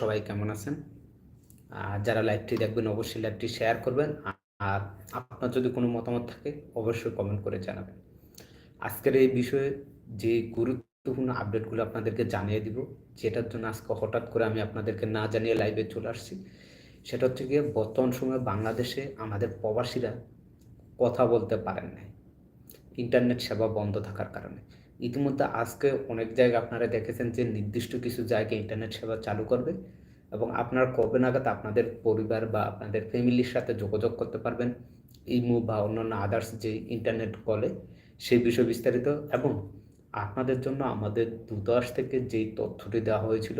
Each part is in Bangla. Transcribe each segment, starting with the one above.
সবাই কেমন আছেন? আর যারা লাইভটি দেখবেন, অবশ্যই লাইভটি শেয়ার করবেন। আর আপনার যদি কোনো মতামত থাকে, অবশ্যই কমেন্ট করে জানাবেন। আজকের এই বিষয়ে যে গুরুত্বপূর্ণ আপডেটগুলো আপনাদেরকে জানিয়ে দিব, যেটার জন্য আজকে হঠাৎ করে আমি আপনাদেরকে না জানিয়ে লাইভে চলে আসছি, সেটা হচ্ছে গিয়ে বর্তমান সময়ে বাংলাদেশে আমাদের প্রবাসীরা কথা বলতে পারেন নাই। ইন্টারনেট সেবা বন্ধ থাকার কারণে। ইতিমধ্যে আজকে অনেক জায়গায় আপনারা দেখেছেন যে নির্দিষ্ট কিছু জায়গায় ইন্টারনেট সেবা চালু করবে এবং আপনারা কবে নাগাদ আপনাদের পরিবার বা আপনাদের ফ্যামিলির সাথে যোগাযোগ করতে পারবেন, ইমো বা অন্যান্য আদার্স যে ইন্টারনেট কলে সেই বিষয় বিস্তারিত। এবং আপনাদের জন্য আমাদের দূতাবাস থেকে যেই তথ্যটি দেওয়া হয়েছিল,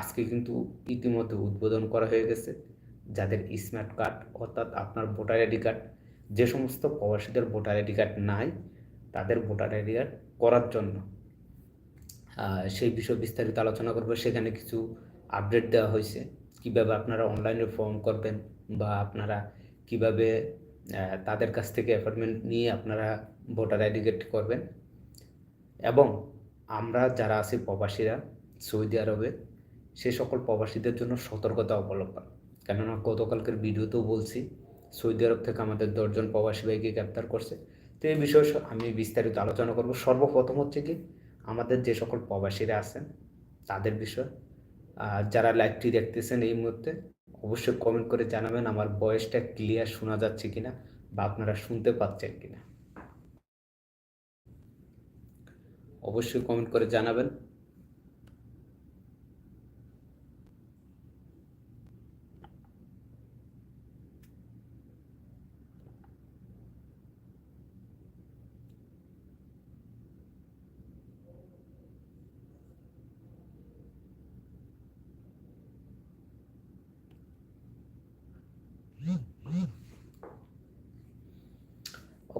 আজকে কিন্তু ইতিমধ্যে উদ্বোধন করা হয়ে গেছে। যাদের স্মার্ট কার্ড অর্থাৎ আপনার ভোটার আইডি কার্ড যে সমস্ত প্রবাসীদের ভোটার আইডি কার্ড নাই তাদের ভোটার কার্ড করার জন্য। সেই বিষয়ে বিস্তারিত আলোচনা করব। সেখানে কিছু আপডেট দেওয়া হয়েছে। কীভাবে আপনারা অনলাইনে ফর্ম করবেন বা আপনারা কীভাবে তাদের কাছ থেকে অ্যাপয়েন্টমেন্ট নিয়ে আপনারা ভোটার আইডি করবেন। এবং আমরা যারা আছি প্রবাসীরা, সৌদি আরবে, সে সকল প্রবাসীদের জন্য সতর্কতা অবলম্বন। কেননা গতকালকের ভিডিওতেও বলছি, সৌদি আরব থেকে আমাদের দশজন প্রবাসী ভাইকে গ্রেপ্তার করছে। তো এই বিষয়ে আমি বিস্তারিত আলোচনা করব। সর্বপ্রথম হচ্ছে কি, আমাদের যে সকল প্রবাসীরা আছেন, তাদের বিষয়। আর যারা লাইভটি দেখতেছেন এই মুহূর্তে, অবশ্যই কমেন্ট করে জানাবেন আমার বয়সটা ক্লিয়ার শোনা যাচ্ছে কিনা বা আপনারা শুনতে পাচ্ছেন কিনা। অবশ্যই কমেন্ট করে জানাবেন।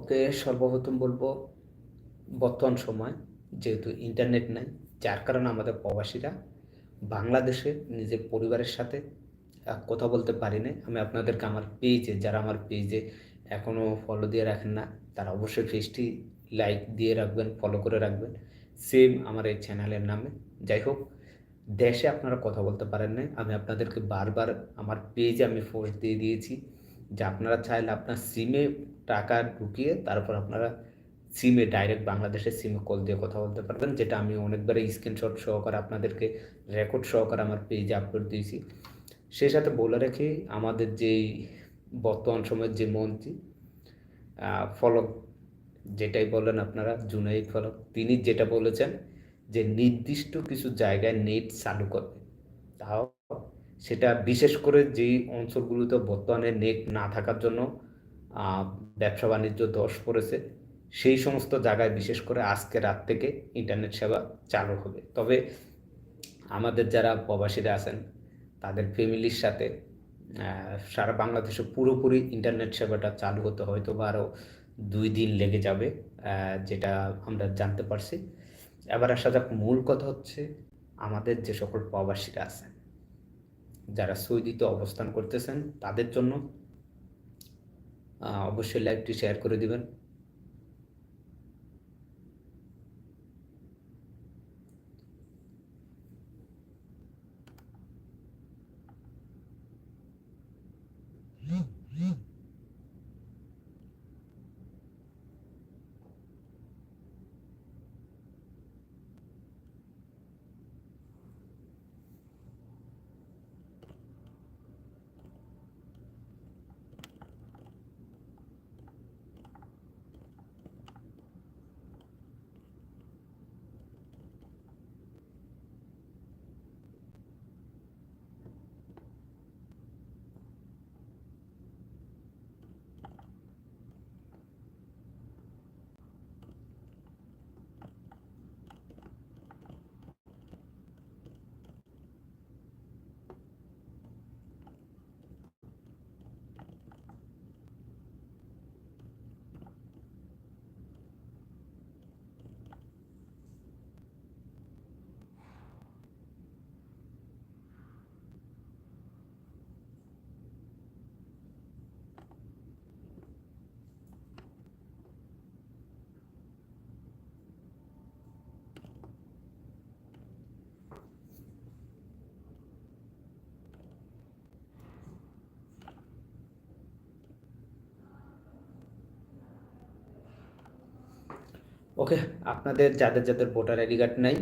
ওকে সর্বপ্রথম বলব, বর্তমান সময় যেহেতু ইন্টারনেট নাই, যার কারণে আমাদের প্রবাসীরা বাংলাদেশে নিজের পরিবারের সাথে কথা বলতে পারি না আমি আপনাদেরকে আমার পেজে যারা আমার পেজে এখনও ফলো দিয়ে রাখেন না, তারা অবশ্যই পেজটি লাইক দিয়ে রাখবেন ফলো করে রাখবেন। সেম আমার এই চ্যানেলের নামে। যাই হোক, দেশে আপনারা কথা বলতে পারেন না আমি আপনাদেরকে বারবার আমার পেজে আমি ফোর্স দিয়ে দিয়েছি। যে আপনারা চাইলে আপনার সিমে টাকা ঢুকিয়ে তারপর আপনারা সিমে ডাইরেক্ট বাংলাদেশের সিমে কল দিয়ে কথা বলতে পারবেন, যেটা আমি অনেকবারই স্ক্রিনশট সহকারে আপনাদেরকে রেকর্ড সহকারে আমার পেজে আপলোড দিয়েছি। সেই সাথে বলে রেখে, আমাদের যেই বর্তমান সময়ের যে মন্ত্রী ফলক, যেটাই বলেন আপনারা, জুনাইদ ফলক, তিনি যেটা বলেছেন যে নির্দিষ্ট কিছু জায়গায় নেট চালু করবে। তাও সেটা বিশেষ করে যেই অঞ্চলগুলোতে বর্তমানে নেট না থাকার জন্য ব্যবসা বাণিজ্য দশ পড়েছে। সেই সমস্ত জায়গায় বিশেষ করে আজকে রাত থেকে ইন্টারনেট সেবা চালু হবে। তবে আমাদের যারা প্রবাসীরা আছেন, তাদের ফ্যামিলির সাথে সারা বাংলাদেশে পুরোপুরি ইন্টারনেট সেবাটা চালু হতে হয়তো বা আরও দুই দিন লেগে যাবে যেটা আমরা জানতে পারছি। এবার আসা যাক মূল কথা হচ্ছে আমাদের যে সকল প্রবাসীরা আছেন, যারা সৌদিতে অবস্থান করতেছেন, তাদের জন্য অবশ্যই লাইকটি শেয়ার করে দিবেন। হুম। ওকে আপনাদের যাদের যাদের ভোটার আইডি কার্ড নাই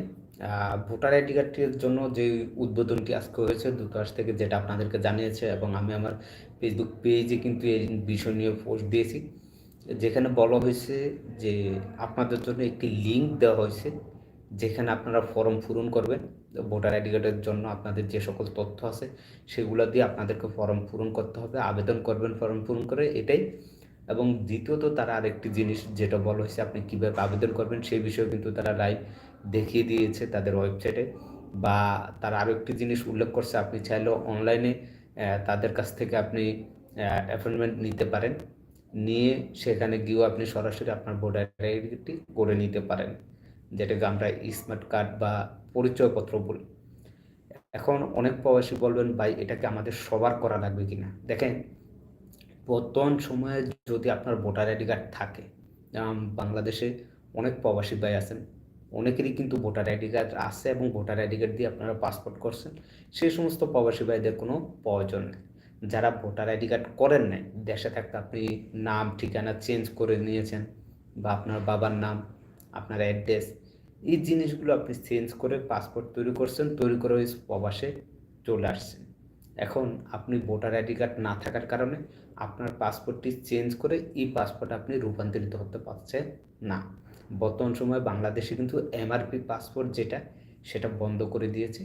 ভোটার আইডি কার্ডটির জন্য যে উদ্বোধনটি আজকে হয়েছে দূতাবাস থেকে যেটা আপনাদেরকে জানিয়েছে এবং আমি আমার ফেসবুক পেজে কিন্তু এই বিষয় নিয়ে পোস্ট দিয়েছি। যেখানে বলা হয়েছে যে আপনাদের জন্য একটি লিঙ্ক দেওয়া হয়েছে, যেখানে আপনারা ফর্ম পূরণ করবেন। ভোটার আইডি কার্ডের জন্য আপনাদের যে সকল তথ্য আছে, সেগুলো দিয়ে আপনাদেরকে ফর্ম পূরণ করতে হবে। আবেদন করবেন ফর্ম পূরণ করে, এটাই এবং দ্বিতীয়ত তারা আরেকটি জিনিস যেটা বলা হয়েছে, আপনি কীভাবে আবেদন করবেন সেই বিষয়ে কিন্তু তারা লাইভ দেখিয়ে দিয়েছে তাদের ওয়েবসাইটে। বা তারা আরও একটি জিনিস উল্লেখ করছে, আপনি চাইলেও অনলাইনে তাদের কাছ থেকে আপনি অ্যাপয়েন্টমেন্ট নিতে পারেন। নিয়ে সেখানে গিয়েও আপনি সরাসরি আপনার ভোটার আইডিটি করে নিতে পারেন, যেটাকে আমরা স্মার্ট কার্ড বা পরিচয়পত্র বলি। এখন অনেক প্রবাসী বলবেন, ভাই, এটাকে আমাদের সবার করা লাগবে কিনা? দেখেন বর্তমান সময়ে যদি আপনার ভোটার আইডি কার্ড থাকে, যেমন বাংলাদেশে অনেক প্রবাসী ভাই আছেন, অনেকেরই কিন্তু ভোটার আইডি কার্ড আছে এবং ভোটার আইডি কার্ড দিয়ে আপনারা পাসপোর্ট করছেন, সেই সমস্ত প্রবাসী ভাইদের কোনো প্রয়োজন নেই। যারা ভোটার আইডি কার্ড করেন নাই, দেশে থাকতে আপনি নাম, ঠিকানা চেঞ্জ করে নিয়েছেন বা আপনার বাবার নাম, আপনার অ্যাড্রেস, এই জিনিসগুলো আপনি চেঞ্জ করে পাসপোর্ট তৈরি করছেন, তৈরি করে ওই প্রবাসে চলে আসছেন। এখন আপনি ভোটার আইডি কার্ড না থাকার কারণে আপনার পাসপোর্টটি চেঞ্জ করে ই পাসপোর্ট আপনি রূপান্তরিত হতে পারছেন না। বর্তমান সময়ে বাংলাদেশে কিন্তু এমআরপি পাসপোর্ট যেটা, সেটা বন্ধ করে দিয়েছে।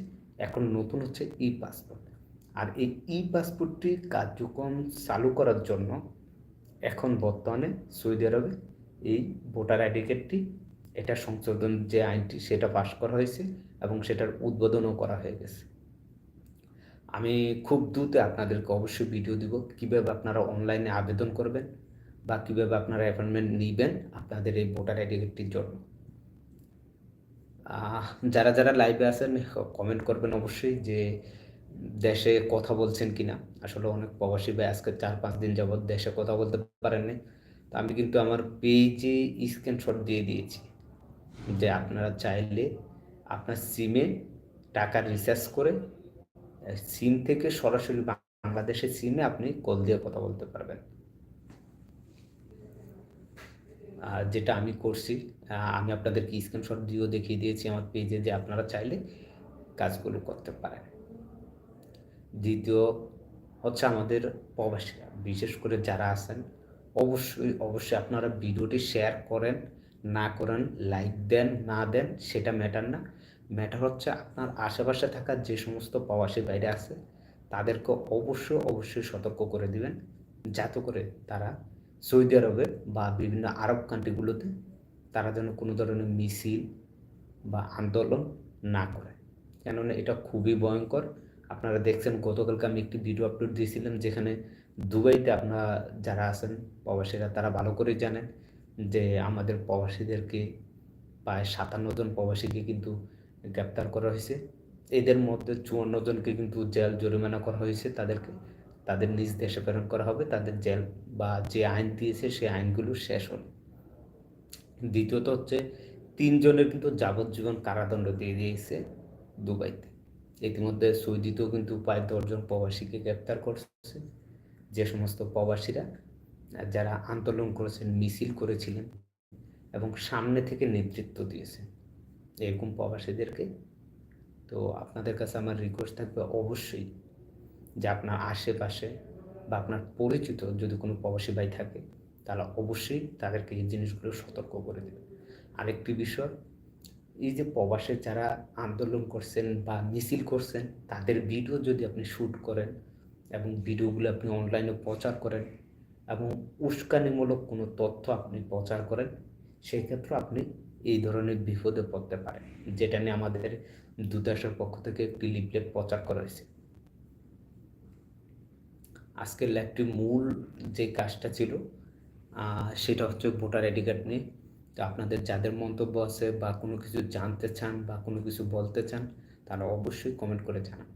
এখন নতুন হচ্ছে ই পাসপোর্ট আর এই ই পাসপোর্টটি কার্যক্রম চালু করার জন্য এখন বর্তমানে সৌদি আরবে এই ভোটার আইডি কার্ডটি, এটা সংশোধন যে আইনটি, সেটা পাশ করা হয়েছে এবং সেটার উদ্বোধনও করা হয়ে গেছে। আমি খুব দ্রুত আপনাদেরকে অবশ্যই ভিডিও দিব। কীভাবে আপনারা অনলাইনে আবেদন করবেন বা কীভাবে আপনারা অ্যাপয়েন্টমেন্ট নেবেন আপনাদের এই ভোটার আইডি কার্ডটির জন্য। যারা যারা লাইভে আছেন কমেন্ট করবেন অবশ্যই যে দেশে কথা বলছেন কিনা। আসলে অনেক প্রবাসী ভাই আজকে চার, পাঁচ দিন যাবৎ দেশে কথা বলতে পারেননি তো আমি কিন্তু আমার পেজে স্ক্রিনশট দিয়ে দিয়েছি যে আপনারা চাইলে আপনার সিমে টাকা রিচার্জ করে সিম থেকে সরাসরি বাংলাদেশের সিমে আপনি কল দিয়ে কথা বলতে পারবেন। আর যেটা আমি করছি আমি আপনাদেরকে স্ক্রিনশট দিয়েও দেখিয়ে দিয়েছি আমার পেজে যে আপনারা চাইলে কাজগুলো করতে পারেন। দ্বিতীয় হচ্ছে আমাদের প্রবাসীরা, বিশেষ করে যারা আছেন, অবশ্যই অবশ্যই আপনারা ভিডিওটি শেয়ার করেন, না করেন লাইক দেন, না দেন, সেটা ম্যাটার না। ম্যাটার হচ্ছে আপনার আশেপাশে থাকা যে সমস্ত প্রবাসী বাইরে আছে তাদেরকে অবশ্যই অবশ্যই সতর্ক করে দিবেন। যাতে করে তারা সৌদি আরবে বা বিভিন্ন আরব কান্ট্রিগুলোতে তারা যেন কোনো ধরনের মিছিল বা আন্দোলন না করে। কেননা এটা খুবই ভয়ঙ্কর। আপনারা দেখছেন, গতকালকে আমি একটি ভিডিও আপলোড দিয়েছিলাম যেখানে দুবাইতে আপনারা যারা আছেন, প্রবাসীরা, তারা ভালো করে জানেন যে আমাদের প্রবাসীদেরকে প্রায় সাতান্ন জন প্রবাসীকে কিন্তু গ্রেপ্তার করা হয়েছে। এদের মধ্যে চুয়ান্ন জনকে কিন্তু জেল জরিমানা করা হয়েছে তাদেরকে। তাদের নিজ দেশে প্রেরণ করা হবে। তাদের জেল বা যে আইন দিয়েছে সেই আইনগুলো শেষ হল দ্বিতীয়ত হচ্ছে তিনজনের কিন্তু যাবজ্জীবন কারাদণ্ড দিয়ে দিয়েছে দুবাইতে। ইতিমধ্যে সৌদিতেও কিন্তু প্রায় দশজন প্রবাসীকে গ্রেপ্তার করছে। যে সমস্ত প্রবাসীরা যারা আন্দোলন করেছেন, মিছিল করেছিলেন এবং সামনে থেকে নেতৃত্ব দিয়েছেন। এরকম প্রবাসীদেরকে। তো আপনাদের কাছে আমার রিকোয়েস্ট থাকবে অবশ্যই যে আপনার আশেপাশে বা আপনার পরিচিত যদি কোনো প্রবাসী ভাই থাকে, তাহলে অবশ্যই তাদেরকে এই জিনিসগুলো সতর্ক করে দেবে আরেকটি বিষয়, এই যে প্রবাসে যারা আন্দোলন করছেন বা মিছিল করছেন, তাদের ভিডিও যদি আপনি শ্যুট করেন এবং ভিডিওগুলো আপনি অনলাইনে প্রচার করেন এবং উস্কানিমূলক কোনো তথ্য আপনি প্রচার করেন সেই ক্ষেত্রে আপনি এই ধরনের বিপদে পড়তে পারে, যেটা নিয়ে আমাদের দূতাবাসের পক্ষ থেকে একটি লিফলেট প্রচার করা হয়েছে। আজকের ল্যাবটির মূল যে কাজটা ছিল সেটা হচ্ছে ভোটার আইডি কার্ড নিয়ে। তো আপনাদের যাদের মন্তব্য আছে বা কোনো কিছু জানতে চান বা কোনো কিছু বলতে চান, তারা অবশ্যই কমেন্ট করে জানান।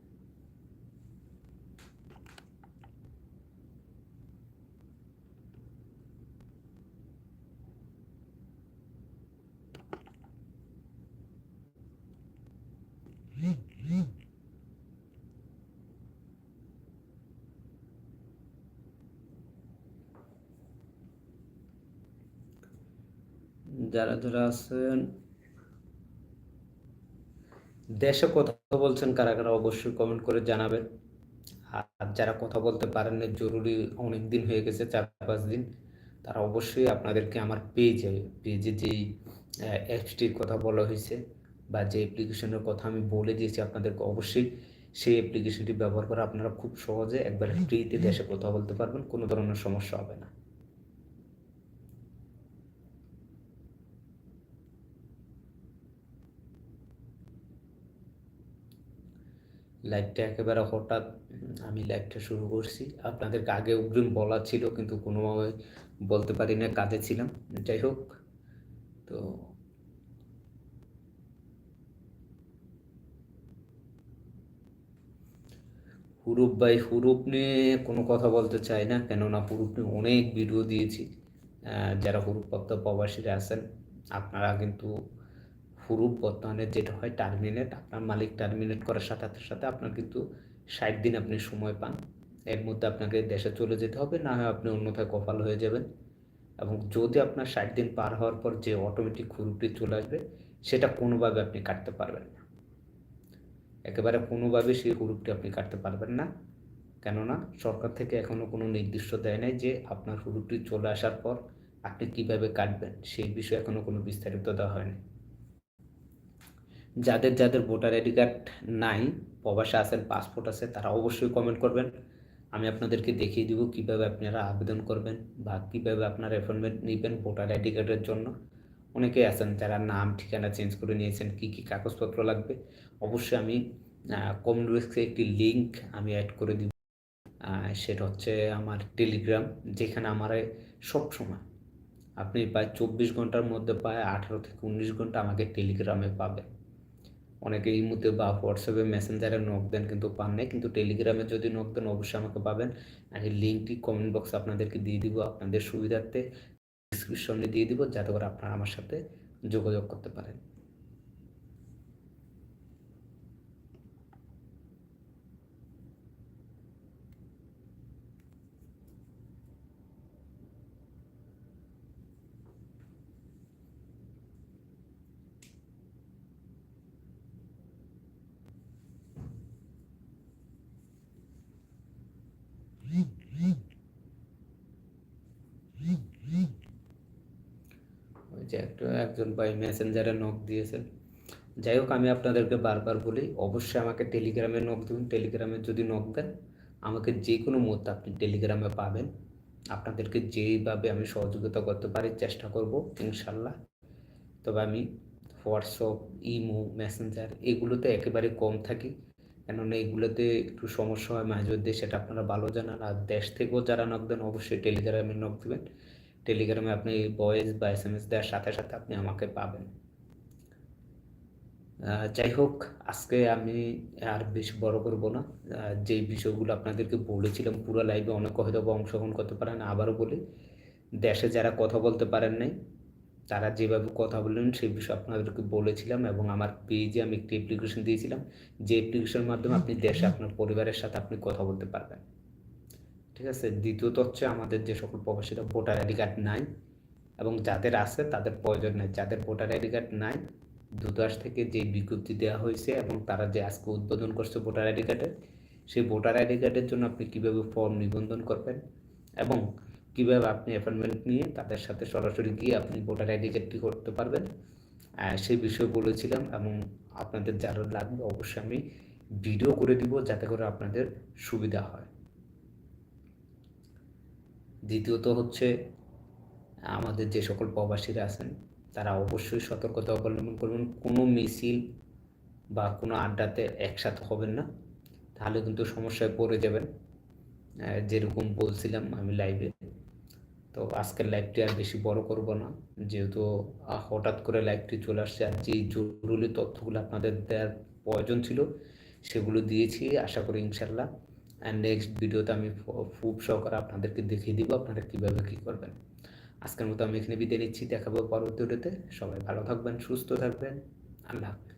যারা যারা আছেন, দেশে কথা বলছেন কারা কারা অবশ্যই কমেন্ট করে জানাবেন। আর যারা কথা বলতে পারেন না জরুরি অনেক দিন হয়ে গেছে, চার পাঁচ দিন, তারা অবশ্যই আপনাদেরকে আমার পেজে পেজে যেই অ্যাপসটির কথা বলা হয়েছে বা যে অ্যাপ্লিকেশনের কথা আমি বলে দিয়েছি আপনাদেরকে, অবশ্যই সেই অ্যাপ্লিকেশনটি ব্যবহার করে আপনারা খুব সহজে একবার ফ্রিতে দেশে কথা বলতে পারবেন, কোনো ধরনের সমস্যা হবে না। লাইভটা একেবারে হঠাৎ আমি লাইভটা শুরু করছি। আপনাদেরকে আগে অগ্রিম বলা ছিল, কিন্তু কোনোভাবে বলতে পারি না, কাজে ছিলাম। যাই হোক, তো হুরুপ ভাই, হুরুপ নিয়ে কোনো কথা বলতে চাই না, কেননা হুরুপ নিয়ে অনেক ভিডিও দিয়েছি। যারা হুরুপ্রাপ্ত প্রবাসীরা আছেন, আপনারা কিন্তু হুরুপ বর্তমানে যেটা হয় টার্মিনেট আপনার মালিক টার্মিনেট করার সাথে সাথে আপনার কিন্তু ষাট দিন আপনি সময় পান। এর মধ্যে আপনাকে দেশে চলে যেতে হবে, না হয় আপনি অন্যথায় কপাল হয়ে যাবেন। এবং যদি আপনার ষাট দিন পার হওয়ার পর যে অটোমেটিক হুরুপটি চলে আসবে, সেটা কোনোভাবে আপনি কাটতে পারবেন না। একেবারে কোনোভাবে সেই হুরুপটি আপনি কাটতে পারবেন না। কেননা সরকার থেকে এখনও কোনো নির্দিষ্ট দেয় নাই যে আপনার হুরুপটি চলে আসার পর আপনি কীভাবে কাটবেন, সেই বিষয়ে এখনও কোনো বিস্তারিত দেওয়া হয়নি। যাদের যাদের ভোটার আইডি কার্ড নাই, প্রবাসে আছেন পাসপোর্ট আছে, তারা অবশ্যই কমেন্ট করবেন। আমি আপনাদেরকে দেখিয়ে দিব কীভাবে আপনারা আবেদন করবেন বা কীভাবে আপনারা অ্যাপয়েন্টমেন্ট নেবেন ভোটার আইডি কার্ডের জন্য। অনেকেই আছেন যারা নাম, ঠিকানা চেঞ্জ করে নিয়েছেন, কি কি কাগজপত্র লাগবে। অবশ্যই আমি কমেন্ট বক্সে একটি লিঙ্ক আমি অ্যাড করে দিব। সেটা হচ্ছে আমার টেলিগ্রাম যেখানে আমার সব সময়। আপনি প্রায় চব্বিশ ঘণ্টার মধ্যে প্রায় আঠারো থেকে উনিশ ঘণ্টা আমাকে টেলিগ্রামে পাবেন। অনেকে ইমুতে বা হোয়াটসঅ্যাপে মেসেঞ্জারে নক দেন কিন্তু পান নাই। কিন্তু টেলিগ্রামে যদি নক দেন, অবশ্যই আমাকে পাবেন। আমি লিঙ্কটি কমেন্ট বক্সে আপনাদেরকে দিয়ে দিব। আপনাদের সুবিধার্থে ডিসক্রিপশনে দিয়ে দিব, যাতে করে আপনারা আমার সাথে যোগাযোগ করতে পারেন ওই যে একটা একজন ভাই মেসেঞ্জারে নক দিয়েছেন। যাই হোক, আমি আপনাদেরকে বারবার বলি, অবশ্যই আমাকে টেলিগ্রামে নক দেবেন টেলিগ্রামে যদি নক দেন, আমাকে যে কোনো মুহূর্তে আপনি টেলিগ্রামে পাবেন। আপনাদেরকে যেইভাবে আমি সহযোগিতা করতে পারি, চেষ্টা করব, ইনশাল্লাহ। তবে আমি হোয়াটসঅ্যাপ ইমো মেসেঞ্জার এগুলোতে একেবারে কম থাকি। কেননা এগুলোতে একটু সমস্যা হয় মাঝে সেটা আপনারা ভালো জানান। আর দেশ থেকেও যারা নক দেন, অবশ্যই টেলিগ্রামে নক দেবেন। টেলিগ্রামে আপনি ভয়েস বা এস এম এস দেওয়ার সাথে সাথে আপনি আমাকে পাবেন। যাই হোক, আজকে আমি আর বেশি বড় করব না। যেই বিষয়গুলো আপনাদেরকে বলেছিলাম, পুরো লাইভে অনেকে হয়তো অংশগ্রহণ করতে পারেন, আবারও বলি, দেশে যারা কথা বলতে পারেন নাই, তারা যেভাবে কথা বললেন, সেই বিষয়ে আপনাদেরকে বলেছিলাম এবং আমার পেজে আমি একটি অ্যাপ্লিকেশন দিয়েছিলাম। যে অ্যাপ্লিকেশনের মাধ্যমে আপনি দেশে আপনার পরিবারের সাথে আপনি কথা বলতে পারবেন। ঠিক আছে? দ্বিতীয়ত হচ্ছে আমাদের যে সকল প্রবাসীরা ভোটার আইডি কার্ড নাই এবং যাদের আছে, তাদের প্রয়োজন নেই। যাদের ভোটার আইডি কার্ড নাই, দূতাবাস থেকে যে বিজ্ঞপ্তি দেওয়া হয়েছে এবং তারা যে আজকে উদ্বোধন করছে ভোটার আইডি কার্ডের সেই ভোটার আইডি কার্ডের জন্য আপনি কীভাবে ফর্ম নিবন্ধন করবেন এবং কীভাবে আপনি অ্যাপয়েন্টমেন্ট নিয়ে তাদের সাথে সরাসরি গিয়ে আপনি ভোটার আইডি কার্ডটি করতে পারবেন? সেই বিষয়ে বলেছিলাম এবং আপনাদের যারা লাগবে, অবশ্যই আমি ভিডিও করে দিব যাতে করে আপনাদের সুবিধা হয়। দ্বিতীয়ত হচ্ছে, আমাদের যে সকল প্রবাসীরা আছেন, তারা অবশ্যই সতর্কতা অবলম্বন করবেন। কোনো মিছিল বা কোনো আড্ডাতে একসাথে হবেন না। তাহলে কিন্তু সমস্যায় পড়ে যাবেন। যেরকম বলছিলাম আমি লাইভে তো আজকের লাইভটি আর বেশি বড় করব না। যেহেতু হঠাৎ করে লাইভটি চলে আসছে আর যেই জরুরি তথ্যগুলো আপনাদের দেওয়ার প্রয়োজন ছিল, সেগুলো দিয়েছি। আশা করি ইনশাল্লাহ অ্যান্ড নেক্সট ভিডিওতে আমি খুব সহকারে আপনাদেরকে দেখিয়ে দিব আপনারা কীভাবে কী করবেন। আজকের মতো আমি এখানে বিদায় নিচ্ছি, দেখাবো পরবর্তী ভিডিওতে সবাই ভালো থাকবেন, সুস্থ থাকবেন। আল্লাহ হাফিজ।